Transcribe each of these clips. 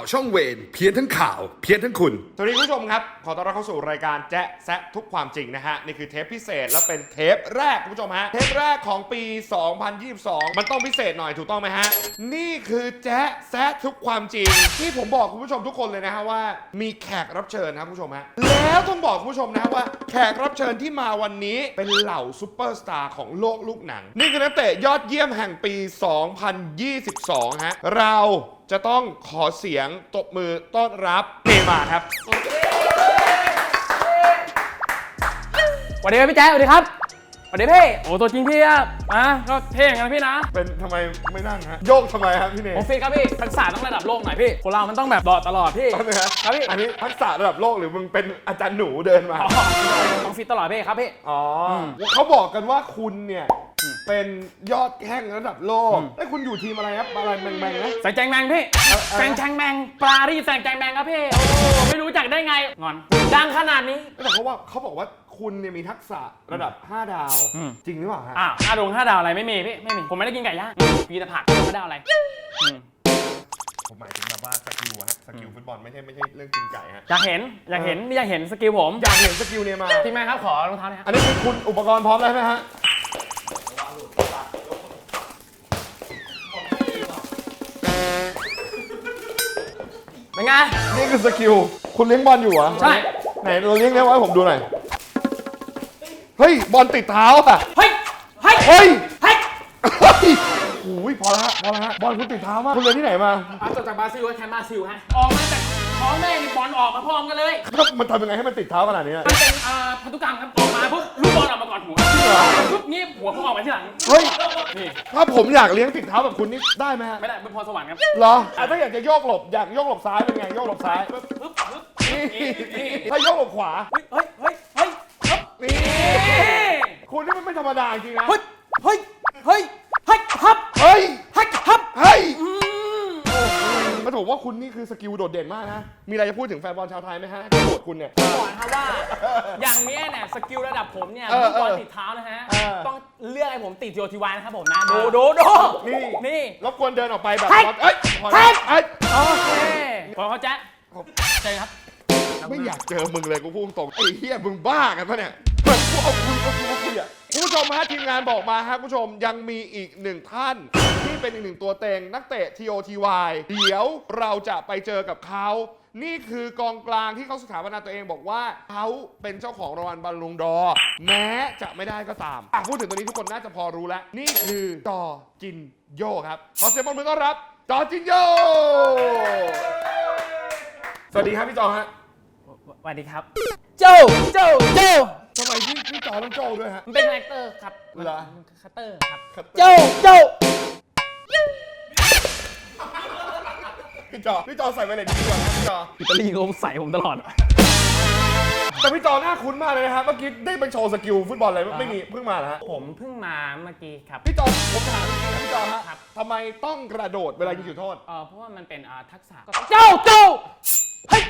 าวช่องเวนเพี้ยนทั้งข่าว เพี้ยนทั้งคุณ สวัสดีคุณผู้ชมครับ ขอต้อนรับเข้าสู่รายการแจ๊ะแซะทุกความจริงนะฮะ นี่คือเทปพิเศษและเป็นเทปแรกคุณผู้ชมฮะ เทปแรกของปี 2022 มันต้องพิเศษหน่อยถูกต้องไหมฮะ นี่คือแจ๊ะแซะทุกความจริง ที่ผมบอกคุณผู้ชมทุกคนเลยนะฮะว่า มีแขกรับเชิญนะครับคุณผู้ชมฮะ แล้วต้องบอกคุณผู้ชมนะฮะว่าแขกรับเชิญที่มาวันนี้เป็นเหล่าซูเปอร์สตาร์ของโลกลูกหนัง นี่คือนักเตะยอดเยี่ยมแห่งปี 2022 ฮะ เรา จะต้องขอเสียงตบมือต้อนรับเนย์มาร์ครับ สวัสดีครับพี่แจ๊คสวัสดีครับสวัสดีพี่โอ้ตัวจริงพี่อะอะก็เท่เหมือนกันนะพี่นะเป็นทำไมไม่นั่งฮะ โยกทำไมครับพี่เนยผมฟิตครับพี่ทักษะต้องระดับโลกหน่อยพี่คนเรามันต้องแบบดอดตลอดพี่ตอนนี้ฮะครับพี่ อันนี้ทักษะระดับโลกหรือมึงเป็นอาจารย์หนูเดินมาอ๋อต้องฟิตตลอดพี่ครับพี่ อ๋ออมเขาบอกกันว่าคุณเนี่ย เป็นยอดแข้งระดับโลกอืมไอ้ยคุณอยู่ทีมอะไรครับอะไรแมงๆนะ แสงแจงแมงพี่เออแสงแจงแมงปลาที่แสงแจงแมงครับพี่โอ้ไม่รู้จักได้ไงงอนดังขนาดนี้แต่เขาว่าเขาบอกว่าคุณเนี่ยมีทักษะระดับ 5 ดาวอืมจริงหรือเปล่าฮะอ้าวห้าดวงห้าดาวอะไรไม่มีพี่ไม่มีผมไม่ได้กินไก่ย่างมีแต่ผักไม่ได้เอาอะไรอืมผมหมายถึงแบบว่าสกิลฮะสกิลฟุตบอลไม่ใช่ไม่ใช่เรื่องกินไก่ฮะอยากเห็นอยากเห็นนี่อยากเห็นสกิลผมอยากเห็นสกิลเนี่ยมาทีมแมนครับขอรองเท้าหน่อยครับอันนี้คือคุณอุปกรณ์พร้อมแล้วไหมฮะ ไง นี่คือสกิล คุณเลี้ยงบอลอยู่เหรอใช่ ไหนเราเลี้ยงเลี้ยงไว้ให้ผมดูหน่อย เฮ้ย บอลติดเท้าอะ เฮ้ย เฮ้ย เฮ้ย เฮ้ยเฮ้ยโอ้ยพอแล้วฮะพอแล้วฮะบอลคุณติดเท้ามากคุณเรียนที่ไหนมาอาจบจากบราซิลแค่บราซิลฮะ ออกมาจากท้องแม่นี่บอลออกมาพร้อมกันเลย แล้วมันทำยังไงให้มันติดเท้าขนาดนี้อะมันเป็นอ่าพันธุกรรมครับ ออกมาปุ๊บลูกบอลออก มาก่อนหัวเหรอปุ๊บงี้หัวเขาออกมาที่หลังเฮ้ย นี่ถ้าผมอยากเลี้ยงติดเท้าแบบคุณนี่ได้ไหมฮะไม่ได้เป็นพรสวรรค์ครับเหรออะถ้าอยากจะโยกหลบอยากโยกหลบซ้ายเป็นไงโยกหลบซ้ายปึ๊บปึ๊บปึ๊บนี่นี่นี่ถ้าโยกหลบขวาเฮ้ยเฮ้ยเฮ้ยเฮ้ยนี่เฮ้ยคุณนี่มันไม่ธรรมดาจริงนะเฮ้ยเฮ้ยเฮ้ยเฮ้ยฮับเฮ้ยเฮ้ยฮับเฮ้ย อืมมาถูกว่าคุณนี่คือสกิลโดดเด่นมากนะ มีอะไรจะพูดถึงแฟนบอลชาวไทยไหมฮะที่โหวตคุณเนี่ย ก่อนครับว่า อย่างเนี้ยเนี่ยสกิลระดับผมเนี่ยเออลูกบอลเออติดเท้านะฮะ เออ ต้องเลือกให้ผมติดโยทีวายนะครับผมนะเอดูอดูดูนี่ นี่ รบกวนเดินออกไปแบบ เฮ้ยเอ้ยพอเฮ้แล้วยเอ้ยโอเคขอเขาแจ๊ะเจอครับ ไม่อยากเจอมึงเลยกูพูดตรงไอ้เหี้ยมึงบ้ากันปะเนี่ย เหมือนกูเอาคุยกับกูมาคุยอะคุณผู้ชมฮะทีมงานบอกมาฮะคุณผู้ชมยังมีอีกหนึ่งท่าน ที่เป็นอีกหนึ่งตัวเต็งนักเตะ TOTY เดี๋ยวเราจะไปเจอกับเขา นี่คือกองกลางที่เขาสถาปนาตัวเองบอกว่าเขาเป็นเจ้าของรางวัลบอลลูนดอร์แม้จะไม่ได้ก็ตามอะพูดถึงตัวนี้ทุกคนน่าจะพอรู้แล้ว นี่คือจอจินโยครับขอเสียงปรบมือต้อนรับจอจินโยสวัสดีครับพี่จอฮะ สวัสดีครับ โจ โจ โจ ทำไมพี่พี่จอต้องโจด้วยฮะ มันเป็นคาแรคเตอร์ครับเหรอ มันคัตเตอร์ครับครับโจโจพี่จอพี่จอใส่ไปเลยดีกว่านะพี่จออิตาลีเขาใส่ผมตลอดแต่พี่จอหน้าคุ้นมากเลยนะฮะเมื่อกี้ได้ไปโชว์สกิลฟุตบอลอะไรไม่มีเพิ่งมานะฮะผมเพิ่งมาเมื่อกี้ครับ พี่จอผมถามจริงๆนะพี่จอฮะครับ ทำไมต้องกระโดดเวลายิงจุดโทษ เออเพราะว่ามันเป็นอ่าทักษะโจโจเฮ้ย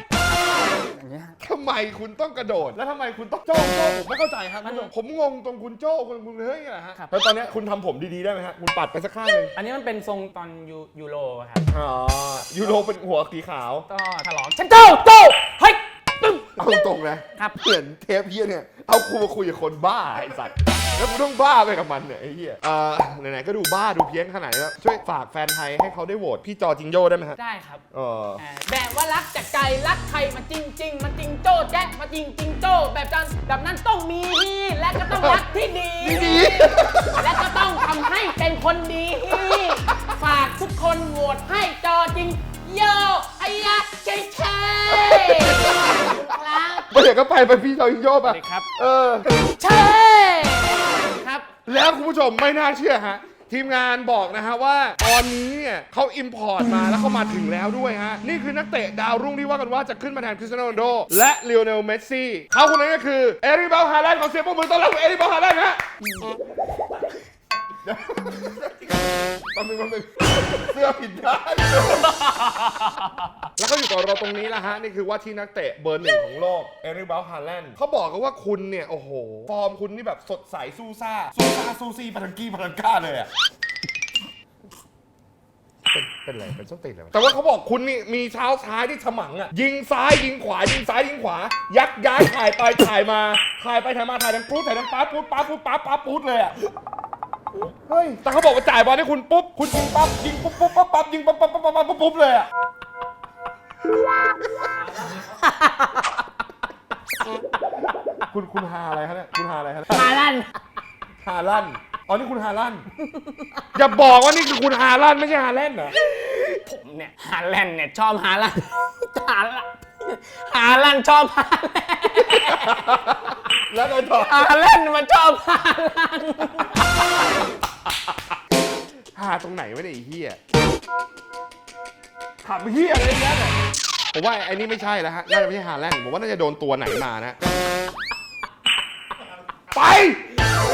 อย่างเงี้ยฮะทำไมคุณต้องกระโดด แล้วทำไมคุณต้องโจ้โจ้ผมไม่เข้าใจครับคุณผู้ชมผมงงตรงคุณโจ้คุณคุณเฮ้ยอะไรฮะครับ แล้วตอนเนี้ยคุณทำผมดีๆได้ไหมฮะคุณปัดไปสักข้างหนึ่งอันนี้มันเป็นทรงตอนยูยูโรครับอ๋อยูโรเป็นหัวสีขาวก็ฉลองฉันโจโจเฮ้ยตึ้ม เอาตรงๆนะครับเหมือนเทปเฮียเนี่ยเอากูมาคุยกับคนบ้าไอ้สัตว์ แล้วกูต้องบ้าไปกับมันเนี่ยไอ้เฮียเอ่อไหนๆก็ดูบ้าดูเพี้ยนขนาดนี้แล้วช่วยฝากแฟนไทยให้เขาได้โหวตพี่จอจิงโจ้ได้ไหมฮะได้ครับเออ อ่าแบบว่ารักจากใจรักใครมาจริงจริง ๆมาจริงโจ้แจ๊ะมาจริงจริงโจ้แบบนั้นแบบนั้นต้องมีและก็ต้องรักที่ดี ดี และก็ต้องทำให้เป็นคนดี ฝากทุกคนโหวตให้จอจริงโยไอ้ยะเช่เช่ครับ ไปเดี๋ยวก็ไปไปพี่จอจิงโจ้ไปสวัสดีครับ เออ เช่ครับ แล้วคุณผู้ชมไม่น่าเชื่อฮะ ทีมงานบอกนะฮะว่าตอนนี้เนี่ยเขาอิมพอร์ตมาแล้วเขามาถึงแล้วด้วยฮะ นี่คือนักเตะดาวรุ่งที่ว่ากันว่าจะขึ้นมาแทนคริสเตียโนโรนัลโดและเลโอเนลเมสซี่เขาคนนั้นก็คือเอริเบลฮาแลนด์ขอเสียงปรบมือต้อนรับเอริเบลฮาแลนด์ฮะ แป๊บนึงแป๊บนึงเสื้อผิดด้านแล้วก็อยู่กับเราตรงนี้นะฮะ นี่คือว่าที่นักเตะเบอร์หนึ่งของโลก เอริเบลฮาแลนด์เขาบอกกันว่าคุณเนี่ย โอ้โห ฟอร์มคุณนี่แบบสดใสสู้ซ่า สู้ซ่า สู้ซี่ปาทังกี้ปาทังก้าเลยอะเป็นเป็นเป็นไรเป็นส้นตีนเลยวะแต่ว่าเขาบอกคุณนี่มีเท้าซ้ายที่ฉมังอะ ยิงซ้ายยิงขวา ยิงซ้ายยิงขวา ยักย้ายถ่ายไปถ่ายมาถ่ายไปถ่ายมาถ่ายดังปุ๊บถ่ายดังปั๊บปุ๊บปั๊บปุ๊บปั๊บปั๊บปุ๊บเลยอะ เฮ้ย แต่เขาบอกว่าจ่ายบอลให้คุณปุ๊บ คุณยิงปั๊บ ยิงปุ๊บปุ๊บปั๊บปั๊บยิงปั๊บปั๊บปั๊บปั๊บปั๊บปุ๊บเลยอะคุณคุณฮาอะไรครับเนี่ย คุณฮาอะไรครับเนี่ยมาลั่นฮาลันอ๋อนี่คุณฮาลันอย่าบอกว่านี่คือคุณฮาลันไม่ใช่ฮาแลนด์เหรอ ผมเนี่ยฮาแลนด์เนี่ยชอบฮาลันด์ฮาลันด์ฮาลันด์ชอบฮาแลนด์ แล้วโดนต่อฮาแลนด์มันชอบฮาลันด์ฮาตรงไหนวะเนี่ยไอ้เฮียขับเฮียอะไรเนี่ยเนี่ยผมว่าไอ้นี่ไม่ใช่แล้วฮะ น่าจะไม่ใช่ฮาแลนด์ผมว่าน่าจะโดนตัวไหนมานะ ไปไป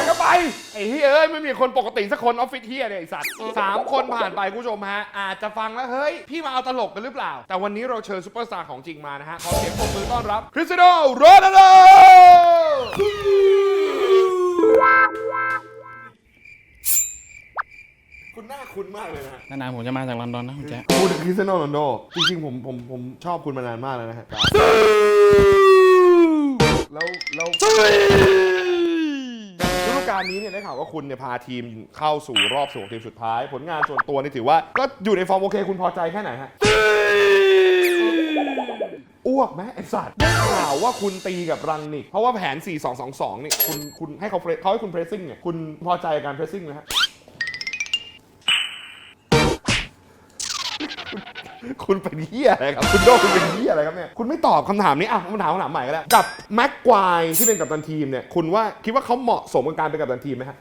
ก็ไป ไอ้เฮียเอ้ยไม่มีคนปกติสักคนออฟฟิศเฮียเนี่ยไอ้สัตว์สามคนผ่านไปคุณผู้ชมฮะ อาจจะฟังแล้ว เฮ้ย พี่มาเอาตลกกันหรือเปล่า แต่วันนี้เราเชิญซูเปอร์สตาร์ของจริงมานะฮะ ขอเสียงปรบมือต้อนรับ คริสเตียโนโรนัลโดคุณหน้าคุณมากเลยนะฮะนานๆผมจะมาจากลอนดอนนะคุณแจ๊คพูดถึงคริสเตียโนโรนัลโดจริงๆผมผมผมชอบคุณมานานมากแล้วนะฮะแล้วแล้วฤดู กาลนี้เนี่ยได้ข่าวว่าคุณเนี่ยพาทีมเข้าสู่รอบ16ทีมสุดท้าย ผลงานส่วนตัวนี่ถือว่า ก็อยู่ในฟอร์มโอเคคุณพอใจแค่ไหนฮะอ้วกไหมไอสัตว์ได้ข่าวว่าคุณตีกับรังนิกเพราะว่าแผน 4-2-2-2นี่คุณคุณให้เขา press- เขาให้คุณเพรสซิ่งเนี่ยคุณพอใจกับการเพรสซิ่งไหมฮะ คุณเป็นเหี้ยอะไรครับ คุณโดคุณเป็นเหี้ยอะไรครับเนี่ย คุณไม่ตอบคำถามนี้อะผมถามคำถามใหม่ก็ได้กับแม็กควายที่เป็นกัปตันทีมเนี่ย คุณว่าคิดว่าเขาเหมาะสมกับการเป็นกัปตันทีมไหมฮะ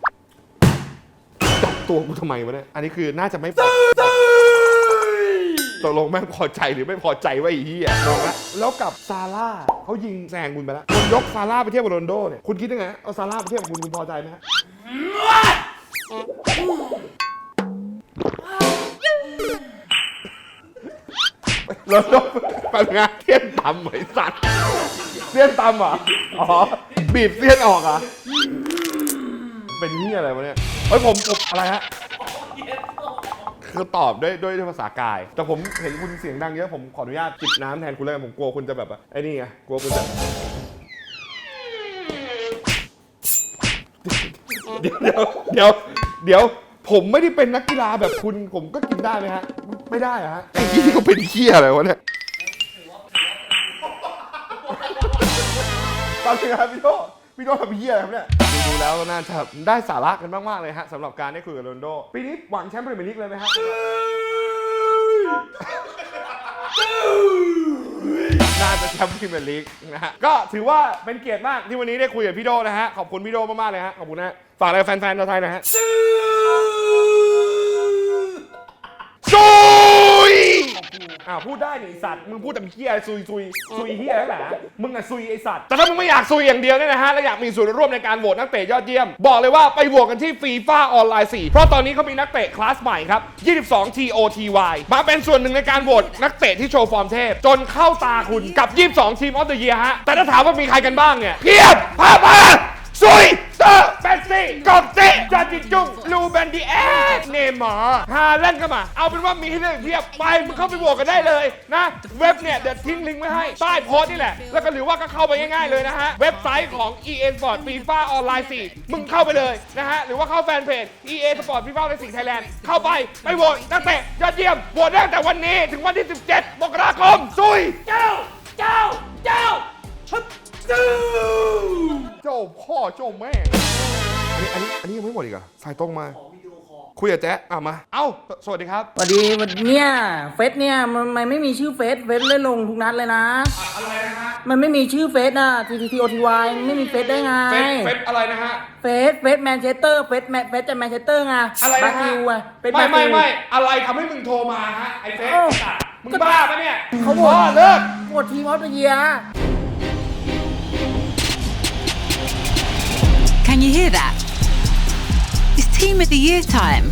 จับตัวกูทำไมวะเนี่ย อันนี้คือน่าจะไม่พอตกลงแม่งพอใจหรือไม่พอใจว่าไอ้เหี้ยงงละแล้วกับซาร่าเขายิงแซงคุณไปแล้วคุณยกซาร่าไปเทียบกับโรนลโดเนี่ย คุณคิดยังไงฮะเอาซาร่าไปเทียบกับคุณคุณพอใจไหมฮะ เราต้องปัญหาเสี้ยนตำไอ้สัตว์เสี้ยนตำเหรออ๋อ บีบเสี้ยนออกเหรอะเป็นนี่อะไรวะเนี่ยเฮ้ยผมผมอะไรฮะ คือตอบด้วยด้วยด้วยภาษากาย แต่ผมเห็นคุณเสียงดังเยอะผมขออนุญาตจิบน้ำแทนคุณเลยผมกลัวคุณจะแบบว่าไอ้นี่ไงกลัวคุณจะเดี๋ยวเดี๋ยวเดี๋ยวเดี๋ยว ผมไม่ได้เป็นนักกีฬาแบบคุณผมก็กินได้ไหมฮะ ไม่ได้อะฮะไอ้ที่เขาเป็นเคี้ยอะไรวะเนี่ยตอนนี้ครับพี่โตพี่โตทำเคี้ยอะไรครับเนี่ย ดูดูแล้วก็น่าจะได้สาระกันมาก ๆ เลยฮะสำหรับการได้คุยกับโรนลโด ปีนี้หวังแชมป์พรีเมียร์ลีกเลยไหมฮะ น่าจะแชมป์พรีเมียร์ลีกนะฮะ ก็ถือว่าเป็นเกียรติมากที่วันนี้ได้คุยกับพี่โดนะฮะ ขอบคุณพี่โดมาก ๆ เลยฮะ ขอบคุณนะฮะฝากอะไรกับแฟนๆชาวไทยหนะฮะซุย อ้าวพูดได้นี่ไอ้สัตว์ มึงพูดแต่เฮียซุยซุยซุยเฮียแล้วแหละมึงอะซุยไอสัตว์ แต่ถ้ามึงไม่อยากซุยอย่างเดียวเนี่ยนะฮะ และอยากมีส่วนร่วมในการโหวตนักเตะยอดเยี่ยม บอกเลยว่าไปโหวตกันที่ฟีฟ่าออนไลน์4เพราะตอนนี้เขามีนักเตะคลาสใหม่ครับ 22 TOTY มาเป็นส่วนหนึ่งในการโหวตนักเตะที่โชว์ฟอร์มเทพ จนเข้าตาคุณกับ 22 ทีมออฟเดอะเยียฮะ แต่ถ้าถามว่ามีใครกันบ้างเนี่ยเพียบพามาซุยเตอร์เบน ซี่กอบเซจอร์จิจุงลูเบนดีเอสเนย์มาร์ฮาแลนด์ก็มา เอาเป็นว่ามีให้เลือกเพียบไปมึงเข้าไปโหวตกันได้เลยนะ เว็บเนี่ยเดี๋ยวทิ้งลิงก์ไว้ให้ใต้โพสต์นี่แหละ แล้วก็หรือว่าก็เข้าไปง่ายๆเลยนะฮะ เว็บไซต์ของ EA Sport FIFA ออนไลน์4มึงเข้าไปเลยนะฮะ หรือว่าเข้าแฟนเพจ EA Sport FIFA ออนไลน์4 Thailand เข้าไปไปโหวตนักเตะยอดเยี่ยมโหวตได้ตั้งแต่วันนี้ถึงวันที่ 17มกราคมซุยเจ้าเจ้าเจ้าฮึบจู้เจ้าพ่อเจ้าแม่ อันนี้อันนี้อันนี้ยังไม่หมดอีกเหรอสายตรงมา คุยกับแจ๊ะอะมา เอ้า สวัสดีครับสวัสดีวันเนี่ยเฟซเนี่ยมันมันไม่มีชื่อเฟซเฟซเล่นลงทุกนัดเลยนะ อะไรนะฮะมันไม่มีชื่อเฟซนะ T T T O T Y มันไม่มีเฟซได้ไง เฟซเฟซอะไรนะฮะ เฟซเฟซแมนเชสเตอร์เฟซแมนเฟซจากแมนเชสเตอร์ไงอะไรบรานะฮะซิลอะเฟซไม่บราไม่ซิลไม่อะไรทำให้มึงโทรมาฮะไอ้เฟซเอ้า ไอ้สัตว์มึงบ้าปะเนี่ยเขาบอกพ่อเลิก หมดทีมออฟเดอะเยีย Can you hear that? Team of the Year time.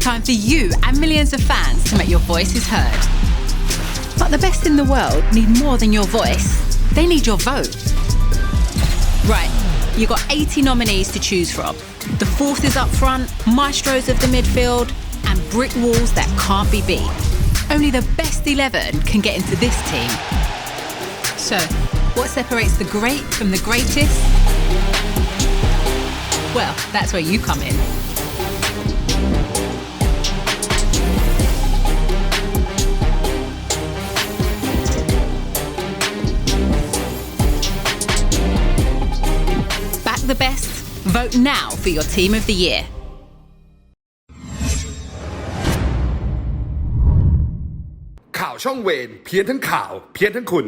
Time for you and millions of fans to make your voices heard. But the best in the world need more than your voice, they need your vote. Right, You've got 80 nominees to choose from. The fourth is up front, maestros of the midfield, and brick walls that can't be beat. Only the best 11 can get into this team. So, what separates the great from the greatest? Well, that's where you come in. Vote now for your team of the year. ข่าวช่องเวรเพี้ยนทั้งข่าว เพี้ยนทั้งคุณ